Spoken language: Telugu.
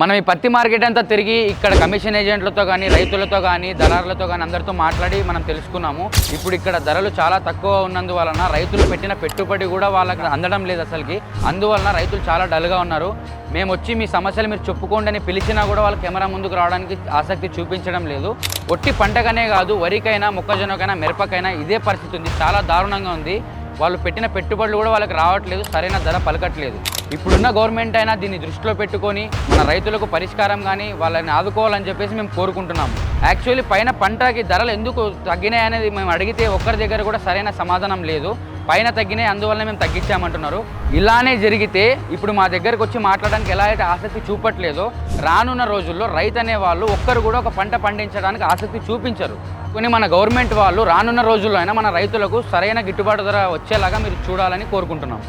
మనం ఈ పత్తి మార్కెట్ అంతా తిరిగి ఇక్కడ కమిషన్ ఏజెంట్లతో కానీ రైతులతో కానీ దళారులతో కానీ అందరితో మాట్లాడి మనం తెలుసుకున్నాము. ఇప్పుడు ఇక్కడ ధరలు చాలా తక్కువ ఉన్నందువలన రైతులు పెట్టిన పెట్టుబడి కూడా వాళ్ళకి అందడం లేదు అసలుకి. అందువలన రైతులు చాలా డల్గా ఉన్నారు. మేము వచ్చి మీ సమస్యలు మీరు చెప్పుకోండి అని పిలిచినా కూడా వాళ్ళు కెమెరా ముందుకు రావడానికి ఆసక్తి చూపించడం లేదు. ఒట్టి పంటకనే కాదు వరికైనా మొక్కజొన్నకైనా మిరపకైనా ఇదే పరిస్థితి ఉంది. చాలా దారుణంగా ఉంది. వాళ్ళు పెట్టిన పెట్టుబడులు కూడా వాళ్ళకి రావట్లేదు సరైన ధర పలకట్లేదు. ఇప్పుడున్న గవర్నమెంట్ అయినా దీన్ని దృష్టిలో పెట్టుకొని మన రైతులకు పరిష్కారం కానీ వాళ్ళని ఆదుకోవాలని చెప్పేసి మేము కోరుకుంటున్నాము యాక్చువల్లీ పైన పంటకి ధరలు ఎందుకు తగ్గినాయి అనేది మేము అడిగితే ఒక్కరి దగ్గర కూడా సరైన సమాధానం లేదు. పైన తగ్గినాయి అందువల్ల మేము తగ్గించామంటున్నారు. ఇలానే జరిగితే ఇప్పుడు మా దగ్గరకు వచ్చి మాట్లాడడానికి ఎలా అయితే ఆసక్తి చూపట్లేదో రానున్న రోజుల్లో రైతు అనే వాళ్ళు ఒక్కరు కూడా ఒక పంట పండించడానికి ఆసక్తి చూపించరు. కొన్ని మన గవర్నమెంట్ వాళ్ళు రానున్న రోజుల్లో అయినా మన రైతులకు సరైన గిట్టుబాటు ధర వచ్చేలాగా మీరు చూడాలని కోరుకుంటున్నాం.